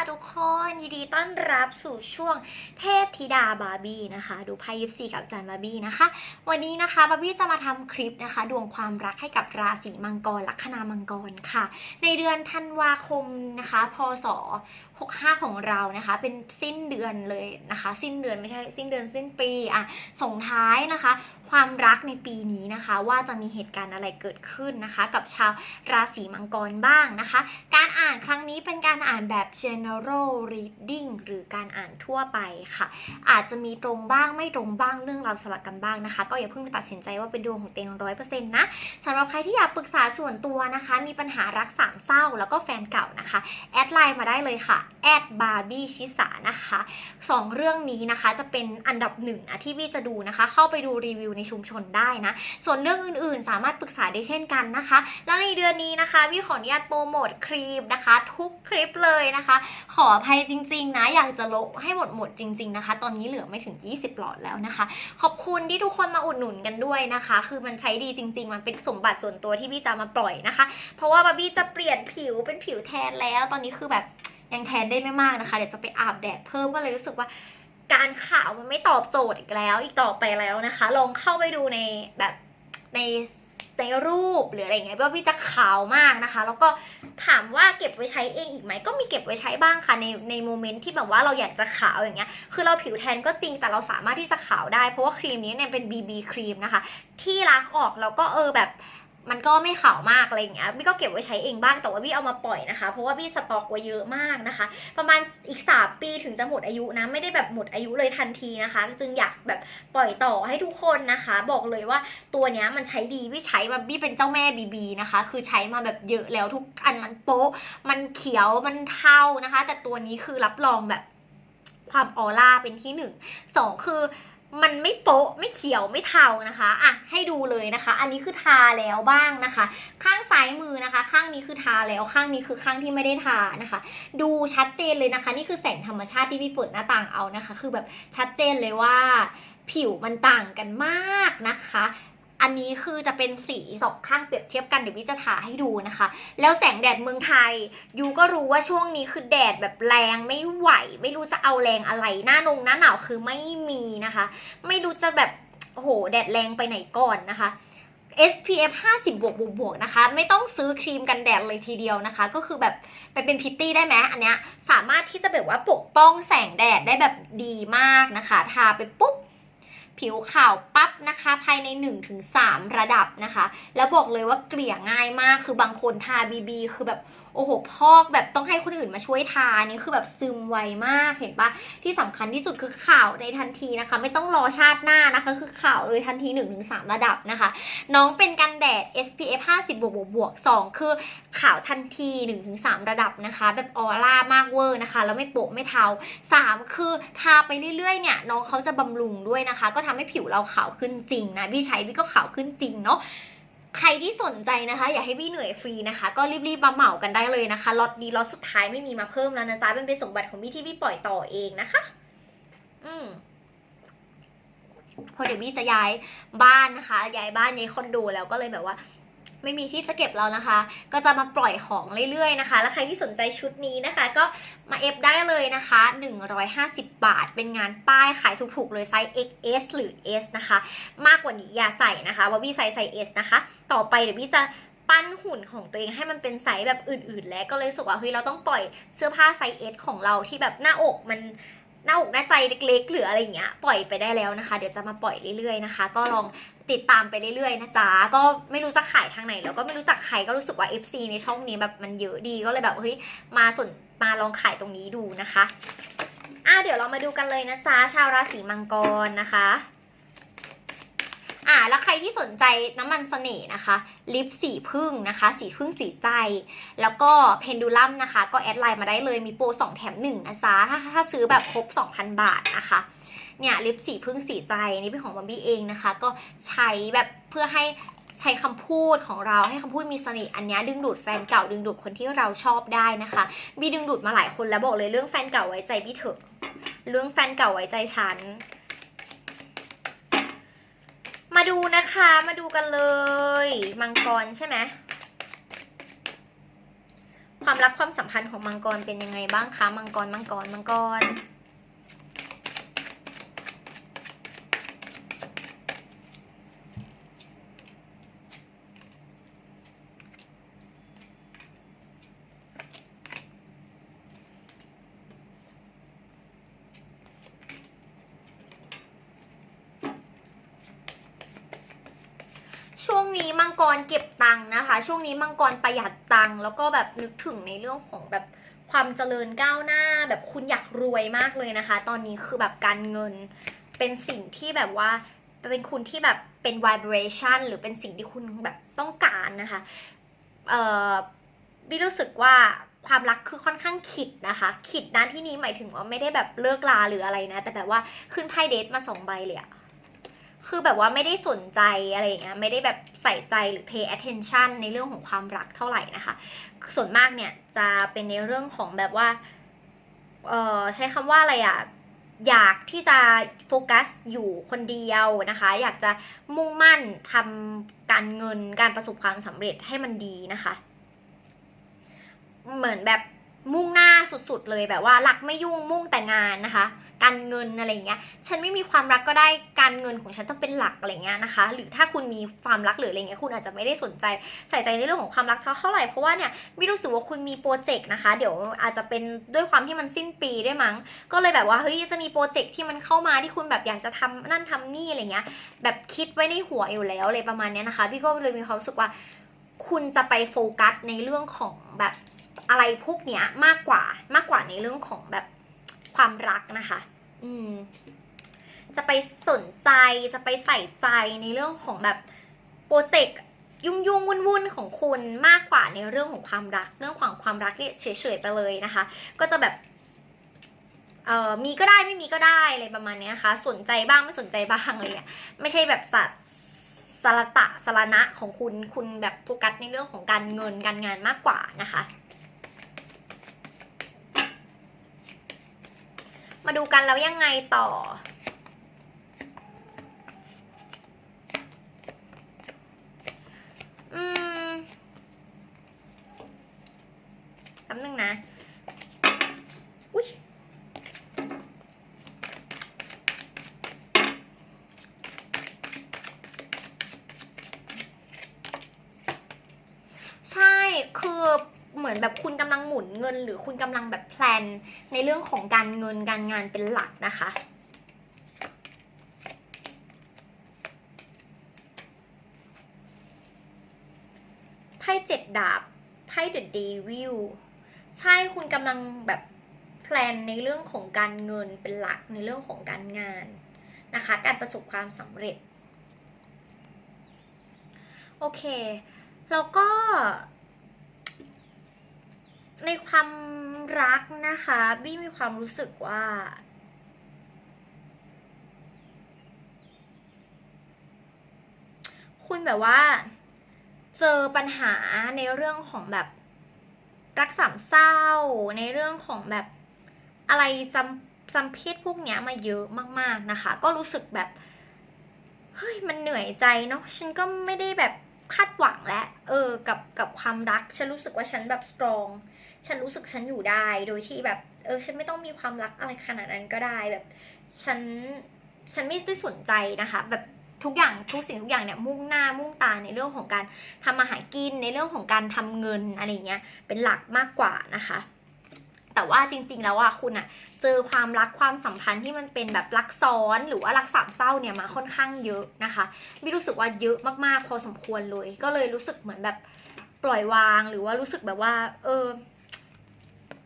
ค่ะทุกคนยินดีต้อนรับสู่ช่วงเทพธิดาบาร์บี้นะคะ ดูไพ่ยิปซีกับจารย์บาร์บี้นะคะ วันนี้นะคะบาร์บี้จะมาทำคลิปนะคะ ดวงความรักให้กับราศีมังกรลัคนามังกรค่ะ ในเดือนธันวาคมนะคะ พศ 65 ของเรานะคะ เป็นสิ้นเดือนเลยนะคะ สิ้นเดือนไม่ใช่สิ้นเดือนสิ้นปีอะส่งท้ายนะคะ ความรักในปีนี้นะคะ ว่าจะมีเหตุการณ์อะไรเกิดขึ้นนะคะ กับชาวราศีมังกรบ้างนะคะ การอ่านครั้งนี้เป็นการอ่านแบบ general reading หรือการอ่านทั่วไปค่ะ อาจจะมีตรงบ้างไม่ตรงบ้างเรื่องราวสลับกันบ้างนะคะ ก็อย่าเพิ่งตัดสินใจว่าเป็นดวงของเตงร้อยเปอร์เซ็นต์นะสำหรับใครที่อยากปรึกษาส่วนตัวนะคะ มีปัญหารักสามเศร้าแล้วก็แฟนเก่านะคะ แอดไลน์มาได้เลยค่ะแอดบาร์บี้ชิสานะคะสองเรื่องนี้นะคะจะเป็นอันดับหนึ่งอะที่วีจะดูนะคะ เข้าไปดูรีวิวในชุมชนได้นะ ส่วนเรื่องอื่นๆ สามารถปรึกษาได้เช่นกันนะคะ แล้วในเดือนนี้นะคะวี่ขออนุญาตโปรโมทครีมนะคะ ทุกคลิปเลยนะคะ ขออภัยจริง ๆ นะ อยากจะลบให้หมดหมดจริง ๆนะคะ ตอนนี้เหลือไม่ถึง 20 หลอดแล้วนะคะ ขอบคุณที่ทุกคนมาอุดหนุนกันด้วยนะคะ คือมันใช้ดีจริง ๆ มันเป็นสมบัติส่วนตัวที่พี่จะมาปล่อยนะคะ เพราะว่าบาร์บี้จะเปลี่ยนผิวเป็นผิวแทนแล้ว ตอนนี้คือแบบยังแทนได้ไม่มากนะคะ เดี๋ยวจะไปอาบแดดเพิ่มก็เลยรู้สึกว่า การข่าวมันไม่ตอบโจทย์อีกแล้ว อีกต่อไปแล้วนะคะ ลองเข้าไปดูในแบบในในรูปหรืออะไรเงี้ยว่าพี่จะขาวมากนะคะ แล้วก็ถามว่าเก็บไว้ใช้เองอีกไหมก็มีเก็บไว้ใช้บ้างค่ะในในโมเมนต์ที่แบบว่าเราอยากจะขาวอย่างเงี้ยคือเราผิวแทนก็จริงแต่เราสามารถที่จะขาวได้เพราะว่าครีมนี้เนี่ยเป็น BB ครีมนะคะ ที่ล้างออกแล้วก็เออแบบ มันก็ไม่ขาวมากอะไรอย่างเงี้ยบี้ก็เก็บไว้ใช้เองบ้างแต่ว่าบี้เอามาปล่อยนะคะ เพราะว่าบี้สต็อกไว้เยอะมากนะคะ ประมาณอีก 3 ปีถึงจะหมดอายุนะไม่ได้แบบหมดอายุเลยทันทีนะคะ จึงอยากแบบปล่อยต่อให้ทุกคนนะคะ บอกเลยว่าตัวเนี้ยมันใช้ดีบี้ใช้แบบบี้เป็นเจ้าแม่บีบีนะคะ คือใช้มาแบบเยอะแล้วทุกอันมันโป๊ะ มันเขียวมันเทานะคะ แต่ตัวนี้คือรับรองแบบความออร่าเป็นที่หนึ่งสองคือ มันไม่โป๊ะไม่เขียวไม่เทานะคะอะให้ดูเลยนะคะ อันนี้คือทาแล้วบ้างนะคะ ข้างซ้ายมือนะคะ ข้างนี้คือทาแล้วข้างนี้คือข้างที่ไม่ได้ทานะคะ ดูชัดเจนเลยนะคะ นี่คือแสงธรรมชาติที่พี่เปิดหน้าต่างเอานะคะ คือแบบชัดเจนเลยว่าผิวมันต่างกันมากนะคะ อันนี้คือจะเป็นสีสองข้างเปรียบเทียบกันเดี๋ยวพี่จะทาให้ดูนะคะ แล้วแสงแดดเมืองไทยยูก็รู้ว่าช่วงนี้คือแดดแบบแรงไม่ไหว ไม่รู้จะเอาแรงอะไร หน้านงหน้าหนาวคือไม่มีนะคะ ไม่รู้จะแบบโอ้โหแดดแรงไปไหนก่อนนะคะ SPF 50 บวกบวกบวกนะคะ ไม่ต้องซื้อครีมกันแดดเลยทีเดียวนะคะ ก็คือแบบไปเป็นพิตตี้ได้ไหมอันเนี้ยสามารถที่จะแบบว่าปกป้องแสงแดดได้แบบดีมากนะคะ ทาไปปุ๊บ ผิวขาวปั๊บนะคะ ภายใน 1-3 ระดับนะคะ แล้วบอกเลยว่าเกลี่ยง่ายมากคือบางคนทา BB คือแบบโอ้โหพอกแบบต้องให้คนอื่นมาช่วยทานี่คือแบบซึมไวมากเห็นปะที่สำคัญที่สุดคือขาวในทันทีนะคะ ไม่ต้องรอชาติหน้านะคะ คือขาวเลยทันที 1-3 ระดับนะคะ น้องเป็นกันแดด SPF 50บวกบวกบวก2คือขาวทันที 1-3 ระดับนะคะ แบบออร่ามากเวอร์นะคะ แล้วไม่โปะไม่เทา 3 คือทาไปเรื่อยๆเนี่ยน้องเขาจะบำรุงด้วยนะคะ ก็ทำให้ผิวเราขาวขึ้นจริงนะพี่ใช้พี่ก็ขาวขึ้นจริงเนาะใครที่สนใจนะคะ อยากให้พี่เหนื่อยฟรีนะคะ ก็รีบๆมาเหมากันได้เลยนะคะล็อตดีล็อตสุดท้ายไม่มีมาเพิ่มแล้วนะจ๊ะเป็นเป็นสมบัติของพี่ที่พี่ปล่อยต่อเองนะคะ อืมพอเดี๋ยวบี้จะย้ายบ้านนะคะ ย้ายบ้านย้ายคอนโดแล้วก็เลยแบบว่า ไม่มีที่จะเก็บแล้วนะคะ ก็จะมาปล่อยของเรื่อยๆนะคะ แล้วใครที่สนใจชุดนี้นะคะ ก็มาเอฟได้เลยนะคะ 150 บาท เป็นงานป้ายขายถูกๆเลยไซส์ XS หรือ S นะคะ มากกว่านี้อย่าใส่นะคะว่าบี้ใส่ไซส์ S นะคะ ต่อไปเดี๋ยวบี้จะปั้นหุ่นของตัวเองให้มันเป็นไซส์แบบอื่นๆ แล้วก็เลยสึกว่าเฮ้ยเราต้องปล่อยเสื้อผ้าไซส์ S ของเราที่แบบหน้าอกมัน หน้าอกหน้าใจเล็กๆหรืออะไรอย่างเงี้ยปล่อยไปได้แล้วนะคะ เดี๋ยวจะมาปล่อยเรื่อยๆนะคะ ก็ลองติดตามไปเรื่อยๆนะจ๊ะก็ไม่รู้จะขายทางไหน แล้วก็ไม่รู้จักใครก็รู้สึกว่า FC ในช่องนี้แบบมันเยอะดีก็เลยแบบเฮ้ยมาสนมาลองขายตรงนี้ดูนะคะอะเดี๋ยวเรามาดูกันเลยนะจ๊ะชาวราศีมังกรนะคะ อ่าแล้วใครที่สนใจน้ำมันเสน่ห์นะคะ ลิปสีพึ่งนะคะ สีพึ่งสีใจ แล้วก็เพนดูลัมนะคะ ก็แอดไลน์มาได้เลยมีโปร2แถม1นะจ๊ะถ้าถ้าซื้อแบบครบ 2,000 บาทนะคะเนี่ยลิปสีพึ่งสีใจนี่เป็นของบัมบี้เองนะคะ ก็ใช้แบบเพื่อให้ใช้คำพูดของเราให้คำพูดมีเสน่ห์อันนี้ดึงดูดแฟนเก่าดึงดูดคนที่เราชอบได้นะคะบีดึงดูดมาหลายคนแล้วบอกเลยเรื่องแฟนเก่าไว้ใจพี่เถอะเรื่องแฟนเก่าไว้ใจฉัน ดูนะคะมาดูกันเลย มังกรใช่ไหมคความรักความสัมพันธ์ของมังกรเป็นยังไงบ้างคะ มังกร มังกร มังกร ช่ วงนี้มังกรเก็บตังค์นะคะ ช่วงนี้มังกรประหยัดตังค์แล้วก็แบบนึกถึงในเรื่องของแบบความเจริญก้าวหน้า แบบคุณอยากรวยมากเลยนะคะ ตอนนี้คือแบบการเงินเป็นสิ่งที่แบบว่าเป็นคุณที่แบบเป็น vibration หรือเป็นสิ่งที่คุณแบบต้องการนะคะเอ่อบีรู้สึกว่าความรักคือค่อนข้างขิดนะคะขิดนะที่นี้หมายถึงว่าไม่ได้แบบเลิกลาหรืออะไรนะ แต่แบบว่าขึ้นไพ่เดทมาสองใบเลยอะ คือแบบว่าไม่ได้สนใจอะไรอย่างเงี้ยไม่ได้แบบใส่ใจหรือ pay attention ในเรื่องของความรักเท่าไหร่นะคะ ส่วนมากเนี่ยจะเป็นในเรื่องของแบบว่าเออใช้คำว่าอะไรอะอยากที่จะโฟกัสอยู่คนเดียวนะคะ อยากจะมุ่งมั่นทำการเงินการประสบความสำเร็จให้มันดีนะคะ เหมือนแบบ มุ่งหน้าสุดๆเลยแบบว่ารักไม่ยุ่งมุ่งแต่งานนะคะ การเงินอะไรเงี้ย ฉันไม่มีความรักก็ได้การเงินของฉันต้องเป็นหลักอะไรเงี้ยนะคะ หรือถ้าคุณมีความรักหรืออะไรเงี้ยคุณอาจจะไม่ได้สนใจใส่ใจในเรื่องของความรักเท่าไหร่เพราะว่าเนี่ยไม่รู้สึกว่าคุณมีโปรเจกต์นะคะ เดี๋ยวอาจจะเป็นด้วยความที่มันสิ้นปีด้วยมั้ง ก็เลยแบบว่าเฮ้ยจะมีโปรเจกต์ที่มันเข้ามาที่คุณแบบอยากจะทำนั่นทำนี่อะไรเงี้ย แบบคิดไว้ในหัวอยู่แล้วอะไรประมาณเนี้ยนะคะพี่ก็เลยมีความรู้สึกว่าคุณจะไปโฟกัสในเรื่องของแบบ อะไรพวกเนี้ยมากกว่ามากกว่าในเรื่องของแบบความรักนะคะ อืม จะไปสนใจจะไปใส่ใจในเรื่องของแบบโปรเจกต์ยุ่งยุ่งวุ่นวุ่นของคุณมากกว่าในเรื่องของความรัก เรื่องของความรักที่เฉยๆไปเลยนะคะ ก็จะแบบเอ่อมีก็ได้ไม่มีก็ได้อะไรประมาณเนี้ยนะคะ สนใจบ้างไม่สนใจบ้างอะไรอย่างเงี้ยไม่ใช่แบบสัตว์สารตะสารณะของคุณคุณแบบโฟกัสในเรื่องของการเงินการงานมากกว่านะคะ มาดูกันแล้วยังไงต่อ อืมแป๊บนึงนะ อุ้ยใช่ คือเห มือนแบบคุณกำลังหมุนเงิน หรือคุณกำลังแบบแพลนในเรื่องของการเงินการงานเป็นหลักนะคะไพ่เจ็ดดาบไพ่เดอะเดวิลใช่คุณกำลังแบบแพลนในเรื่องของการเงินเป็นหลักในเรื่องของการงานนะคะ การประสบความสำเร็จ โอเค แล้วก็ ในความรักนะคะบี้มีความรู้สึกว่าคุณแบบว่าเจอปัญหาในเรื่องของแบบรักสามเศร้า ในเรื่องของแบบอะไรจำจำเพศพวกเนี้ยมาเยอะมาก ๆนะคะ ก็รู้สึกแบบ เฮ้ยมันเหนื่อยใจเนาะฉันก็ไม่ได้แบบ คาดหวังและเออกับกับความรัก ฉันรู้สึกว่าฉันแบบสตรอง ฉันรู้สึกฉันอยู่ได้โดยที่แบบเออฉันไม่ต้องมีความรักอะไรขนาดนั้นก็ได้แบบฉันฉันไม่ได้สนใจนะคะ แบบทุกอย่างทุกสิ่งทุกอย่างเนี่ยมุ่งหน้ามุ่งตาในเรื่องของการทำอาหารกินในเรื่องของการทำเงินอะไรเงี้ยเป็นหลักมากกว่านะคะ แต่ว่าจริง ๆ แล้วอะคุณอะเจอความรักความสัมพันธ์ที่มันเป็นแบบรักซ้อนหรือว่ารักสามเศร้าเนี่ยมาค่อนข้างเยอะนะคะไม่รู้สึกว่าเยอะมากๆพอสมควรเลย ก็เลยรู้สึกเหมือนแบบปล่อยวางหรือว่ารู้สึกแบบว่า เออ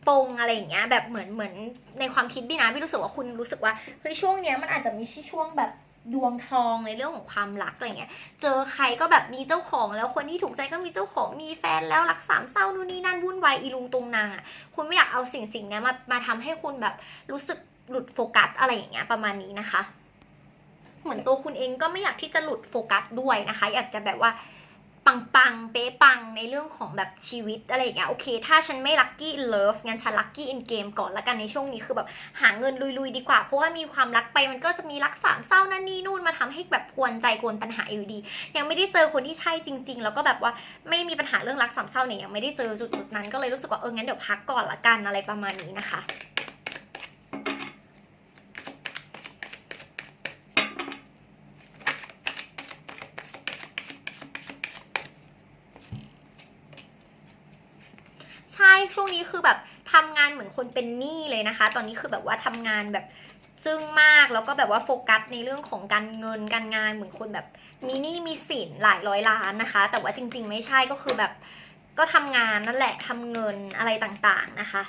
ปงอะไรอย่างเงี้ยแบบเหมือนเหมือนในความคิดพี่นะพี่รู้สึกว่าคุณรู้สึกว่าเฮ้ยช่วงเนี้ยมันอาจจะมีช่วงแบบ ดวงทองในเรื่องของความรักอะไรเงี้ย เจอใครก็แบบมีเจ้าของ แล้วคนที่ถูกใจก็มีเจ้าของ มีแฟนแล้วรักสามเศร้านู่นนี่นั่นวุ่นวายอีลุงตุงนางอะ คุณไม่อยากเอาสิ่งสิ่งนี้มามาทำให้คุณแบบรู้สึกหลุดโฟกัสอะไรอย่างเงี้ยประมาณนี้นะคะ เหมือนตัวคุณเองก็ไม่อยากที่จะหลุดโฟกัสด้วยนะคะ อยากจะแบบว่า ปังปังๆ เป๊ะปังในเรื่องของแบบชีวิตอะไรอย่างเงี้ยโอเค ถ้าฉันไม่ลัคกี้เลิฟงั้นฉันลัคกี้อินเกมก่อนละกันในช่วงนี้คือแบบหาเงินลุยๆ ดีกว่า เพราะว่ามีความรักไปมันก็จะมีรักสามเศร้านั่นนี่นู่นมาทำให้แบบกวนใจกวนปัญหาอยู่ดี ยังไม่ได้เจอคนที่ใช่จริง ๆ แล้วก็แบบว่าไม่มีปัญหาเรื่องรักสามเศร้าเนี่ยยังไม่ได้เจอจุดๆนั้นก็เลยรู้สึกว่าเอองั้นเดี๋ยวพักก่อนละกันอะไรประมาณนี้นะคะ ใช่ช่วงนี้ คือแบบทำงานเหมือนคนเป็นหนี้เลยนะคะ ตอนนี้คือแบบว่าทำงานแบบจึ้งมากแล้วก็แบบว่าโฟกัสในเรื่องของการเงินการงานเหมือนคนแบบมีหนี้มีสินหลายร้อยล้านนะคะ แต่ว่าจริง ๆ ไม่ใช่ก็คือแบบก็ทำงานนั่นแหละทำเงินอะไรต่างๆนะคะ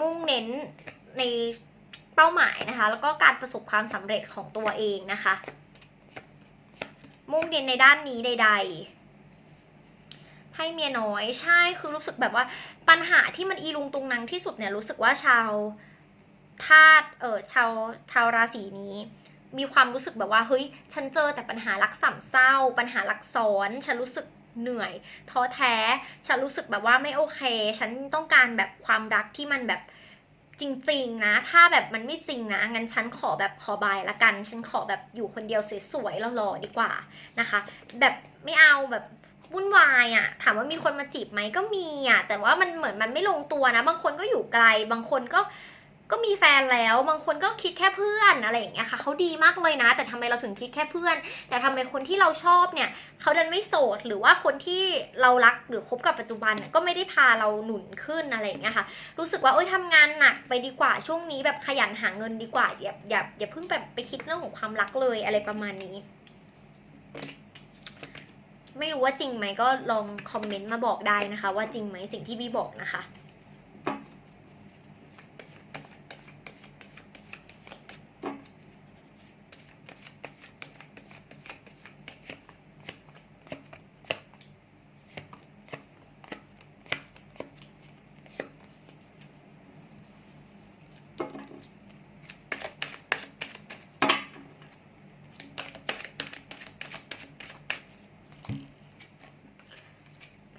มุ่งเน้นในเป้าหมายนะคะ แล้วก็การประสบความสำเร็จของตัวเองนะคะ มุ่งเน้นในด้านนี้ใด ๆ ให้เมียน้อย ใช่คือรู้สึกแบบว่าปัญหาที่มันอีลุงตุงนังที่สุดเนี่ยรู้สึกว่าชาวธาตุเออชาวชาวราศีนี้ มีความรู้สึกแบบว่าเฮ้ยฉันเจอแต่ปัญหารักสามเศร้า ปัญหารักซ้อนฉันรู้สึกเหนื่อยท้อแท้ ฉันรู้สึกแบบว่าไม่โอเค ฉันต้องการแบบความรักที่มันแบบจริงๆนะ ถ้าแบบมันไม่จริงนะ งั้นฉันขอแบบขอบายละกัน ฉันขอแบบอยู่คนเดียวสวยๆหล่อๆดีกว่านะคะ แบบไม่เอาแบบ วุ่นวายอะ่ะถามว่ามีคนมาจีบไหมก็มีอะ่ะแต่ว่ามันเหมือนมันไม่ลงตัวนะ บางคนก็อยู่ไกล บางคนก็ก็มีแฟนแล้ว บางคนก็คิดแค่เพื่อนอะไรอย่างเงี้ยค่ะเขาดีมากเลยนะ แต่ทำไมเราถึงคิดแค่เพื่อน แต่ทำไมคนที่เราชอบเนี่ยเขาดันไม่โสดหรือว่าคนที่เรารักหรือคบกับปัจจุบันก็ไม่ได้พาเราหนุนขึ้นอะไรอย่างเงี้ยค่ะ รู้สึกว่าโอ๊ยทำงานหนักไปดีกว่าช่วงนี้แบบขยันหาเงินดีกว่าอย่าอย่าอย่าเพิ่งแบบไปคิดเรื่องของความรักเลยอะไรประมาณนี้ ไม่รู้ว่าจริงไหมก็ลองคอมเมนต์มาบอกได้นะคะ ว่าจริงไหมสิ่งที่บีบอกนะคะ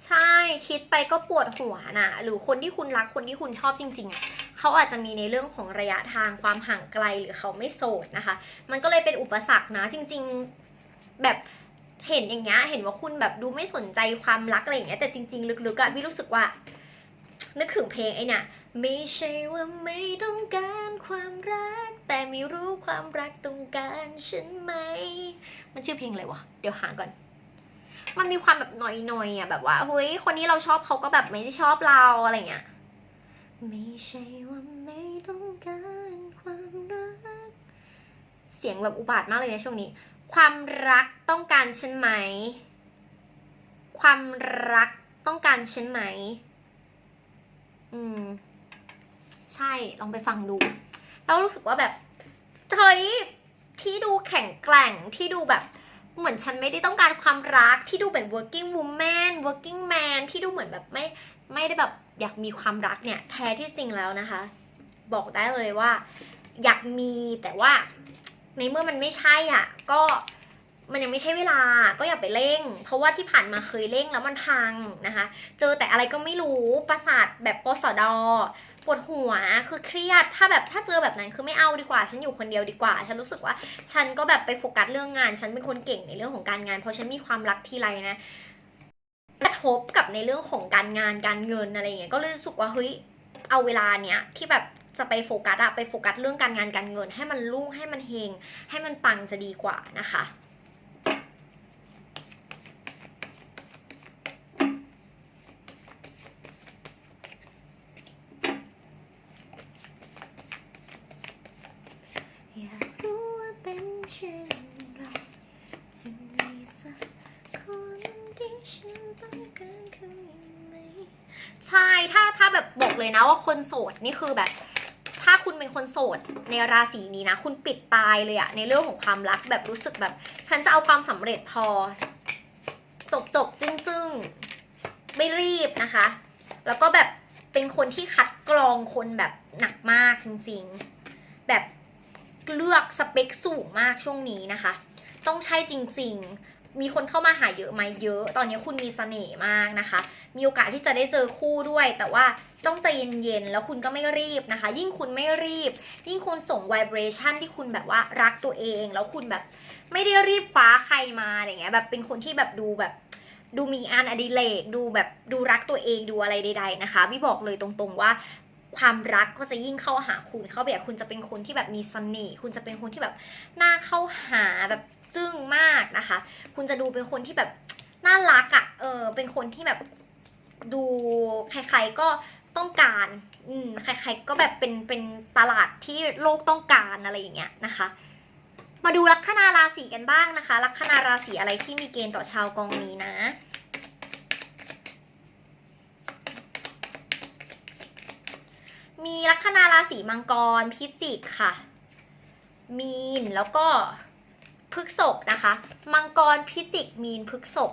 ใช่ คิดไปก็ปวดหัวน่ะหรือคนที่คุณรักคนที่คุณชอบจริงๆอะเขาอาจจะมีในเรื่องของระยะทางความห่างไกลหรือเขาไม่โสดนะคะ มันก็เลยเป็นอุปสรรคนะจริง ๆแบบเห็นอย่างเงี้ยเห็นว่าคุณแบบดูไม่สนใจความรักอะไรอย่างเงี้ยแต่จริง ๆ ลึกๆอะพี่รู้สึกว่านึกถึงเพลงไอ้เนี่ยไม่ใช่ว่าไม่ต้องการความรัก แต่ไม่รู้ความรักต้องการฉันไหม มันชื่อเพลงอะไรวะ เดี๋ยวหาก่อน มันมีความแบบหน่อยๆอะแบบว่าเฮ้ยคนนี้เราชอบเขาก็แบบไม่ได้ชอบเราอะไรเงี้ยไม่ใช่ว่าไม่ต้องการความรัก เสียงแบบอุบาทมากเลยในช่วงนี้ ความรักต้องการฉันไหม ความรักต้องการฉันไหม อืม ใช่ลองไปฟังดู แล้วรู้สึกว่าแบบเฮ้ยที่ดูแข็งแกร่งที่ดูแบบ เหมือนฉันไม่ได้ต้องการความรักที่ดูเหมือน working woman working man ที่ดูเหมือนแบบไม่ไม่ได้แบบอยากมีความรักเนี่ยแท้ที่จริงแล้วนะคะ บอกได้เลยว่า อยากมีแต่ว่า ในเมื่อมันไม่ใช่อะ ก็ มันยังไม่ใช่เวลาก็อย่าไปเร่ง เพราะว่าที่ผ่านมาเคยเร่งแล้วมันพังนะคะ เจอแต่อะไรก็ไม่รู้ประสาทแบบปสดปวดหัวคือเครียดถ้าแบบถ้าเจอแบบนั้นคือไม่เอาดีกว่า ฉันอยู่คนเดียวดีกว่า ฉันรู้สึกว่า ฉันก็แบบไปโฟกัสเรื่องงาน ฉันเป็นคนเก่งในเรื่องของการงาน เพราะฉันมีความรักทีไรนะกระทบกับในเรื่องของการงานการเงินอะไรอย่างเงี้ยก็เลยรู้สึกว่าเฮ้ยเอาเวลาเนี้ยที่แบบจะไปโฟกัสอะไปโฟกัสเรื่องการงานการเงิน ให้มันรุ่งให้มันเฮงให้มันปังจะดีกว่านะคะ อยากรู้ว่าเป็นเช่นไรจะมีสักคนที่ฉันต้องการเขาอย่างไหม ใช่ถ้าถ้าแบบบอกเลยนะว่าคนโสดนี่คือแบบ ถ้าคุณเป็นคนโสดในราศีนี้นะ คุณปิดตายเลยอะในเรื่องของความรักแบบรู้สึกแบบฉันจะเอาความสำเร็จพอ จบจบจึ้งจึ้งไม่รีบนะคะ แล้วก็แบบเป็นคนที่คัดกรองคนแบบหนักมากจริงๆ แบบเลือกสเปคสูงมากช่วงนี้นะคะ ต้องใช่จริง มีคนเข้ามาหาเยอะไหมเยอะ ตอนนี้คุณมีเสน่ห์มากนะคะ มีโอกาสที่จะได้เจอคู่ด้วย แต่ว่าต้องใจเย็นๆ แล้วคุณก็ไม่รีบนะคะ ยิ่งคุณไม่รีบ ยิ่งคุณส่ง vibration ที่คุณแบบว่ารักตัวเอง แล้วคุณแบบไม่ได้รีบฟ้าใครมาอะไรเงี้ย แบบเป็นคนที่แบบดูแบบดูมีงานอดิเรกดูแบบดูรักตัวเองดูอะไรใด ๆ นะคะพี่บอกเลยตรงๆว่าความรักก็จะยิ่งเข้าหาคุณเข้าไปอะคุณจะเป็นคนที่แบบมีเสน่ห์คุณจะเป็นคนที่แบบน่าเข้าหาแบบ จึ้งมากนะคะ คุณจะดูเป็นคนที่แบบน่ารักอะ่ะ เออ เป็นคนที่แบบดูใครๆก็ต้องการ อืม ใครๆก็แบบเป็นเป็นตลาดที่โลกต้องการอะไรอย่างเงี้ยนะคะ มาดูลัคนาราศีกันบ้างนะคะ ลัคนาราศีอะไรที่มีเกณฑ์ต่อชาวกองนี้นะมีลัคนาราศีมังกรพิจิกค่ะ มีนแล้วก็ พฤกษกนะคะ มังกรพิจิกมีนพฤกษก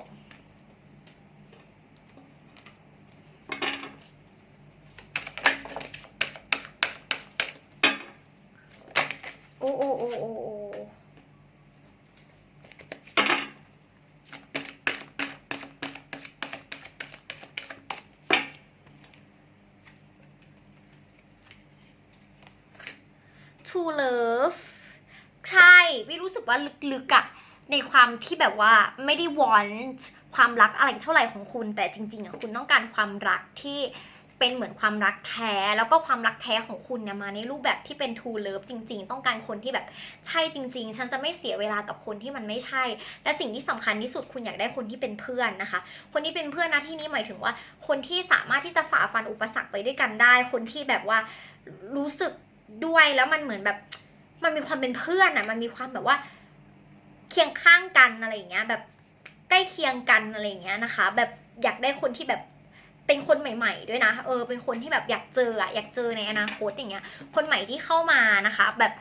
โอ้โอ้โอ้โอ้โอ้ to love วิรู้สึกว่าลึกๆอะในความที่แบบว่าไม่ได้ want ความรักอะไรเท่าไหร่ของคุณ แต่จริงๆอะคุณต้องการความรักที่เป็นเหมือนความรักแท้ แล้วก็ความรักแท้ของคุณเนี่ยมาในรูปแบบที่เป็น to love จริง ๆ ต้องการคนที่แบบใช่จริง ๆ ฉันจะไม่เสียเวลากับคนที่มันไม่ใช่ และสิ่งที่สำคัญที่สุดคุณอยากได้คนที่เป็นเพื่อนนะคะ คนที่เป็นเพื่อนนะที่นี้หมายถึงว่า คนที่สามารถที่จะฝ่าฟันอุปสรรคไปด้วยกันได้ คนที่แบบว่ารู้สึกด้วยแล้วมันเหมือนแบบ มันมีความเป็นเพื่อนอะมันมีความแบบว่า เคียงข้างกันอะไรอย่างเงี้ย แบบใกล้เคียงกันอะไรอย่างเงี้ยนะคะ แบบอยากได้คนที่แบบเป็นคนใหม่ๆด้วยนะ เออ เป็นคนที่แบบอยากเจออะอยากเจอในอนาคตอย่างเงี้ย คนใหม่ที่เข้ามานะคะ แบบ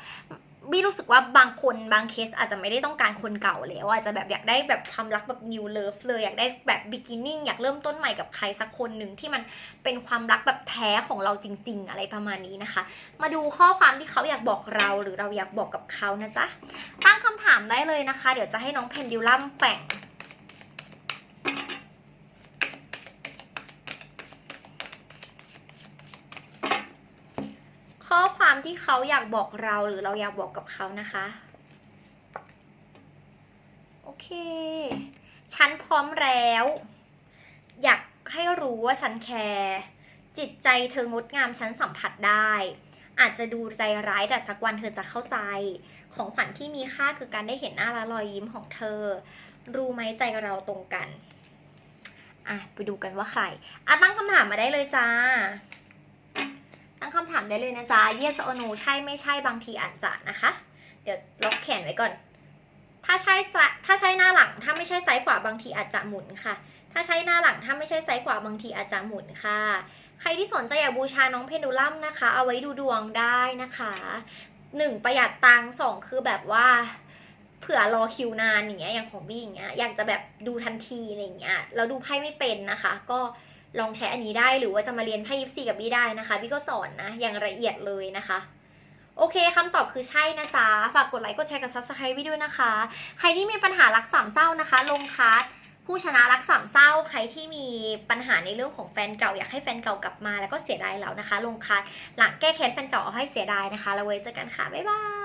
บี้รู้สึกว่าบางคนบางเคสอาจจะไม่ได้ต้องการคนเก่าแล้วอาจจะแบบอยากได้แบบความรักแบบ new love เลยอยากได้แบบ beginning อยากเริ่มต้นใหม่กับใครสักคนหนึ่งที่มันเป็นความรักแบบแท้ของเราจริง ๆ อะไรประมาณนี้นะคะ มาดูข้อความที่เขาอยากบอกเราหรือเราอยากบอกกับเขานะจ๊ะตั้งคำถามได้เลยนะคะ เดี๋ยวจะให้น้องเพนดิวลัมแป่ง ข้อความ ที่เขาอยากบอกเราหรือเราอยากบอกกับเขานะคะ โอเค ฉันพร้อมแล้ว อยากให้รู้ว่าฉันแคร์จิตใจเธองดงามฉันสัมผัสได้ อาจจะดูใจร้ายแต่สักวันเธอจะเข้าใจ ของขวัญที่มีค่าคือการได้เห็นหน้าและรอยยิ้มของเธอ รู้ไหมใจเราตรงกัน อะ ไปดูกันว่าใคร อะตั้งคำถามมาได้เลยจ้า ตั้งคำถามได้เลยนะจ๊ะ yes or no ใช่ไม่ใช่บางทีอาจจะนะคะ เดี๋ยวล็อกแขนไว้ก่อน ถ้าใช่ซ้ถ้าใช่หน้าหลัง ถ้าไม่ใช่ซ้ายขวาบางทีอาจจะหมุนค่ะ ถ้าใช่หน้าหลัง ถ้าไม่ใช่ซ้ายขวาบางทีอาจจะหมุนค่ะ ใครที่สนใจอยากบูชาน้องเพนดูลัมนะคะ เอาไว้ดูดวงได้นะคะหนึ่งประหยัดตังค์สองคือแบบว่าเผื่อรอคิวนานอย่างเงี้ยอย่างของบี้อย่างเงี้ยอยากจะแบบดูทันทีอะไรอย่างเงี้ยแล้วดูไพ่ไม่เป็นนะคะ ก็ ลองใช้อันนี้ได้หรือว่าจะมาเรียนไพ่ยิปซีกับบี้ได้นะคะบี้ก็สอนนะอย่างละเอียดเลยนะคะโอเคคำตอบคือใช่นะจ๊ะ ฝากกดไลค์กดแชร์กับซับสไครต์วิดีโอนะคะ ใครที่มีปัญหารักสามเศร้านะคะ ลงคลาสผู้ชนะรักสามเศร้า ใครที่มีปัญหาในเรื่องของแฟนเก่าอยากให้แฟนเก่ากลับมาแล้วก็เสียดายแล้วนะคะ ลงคลาสหลังแก้แค้นแฟนเก่าเอาให้เสียดายนะคะ แล้วไว้เจอกันค่ะ บ๊ายบาย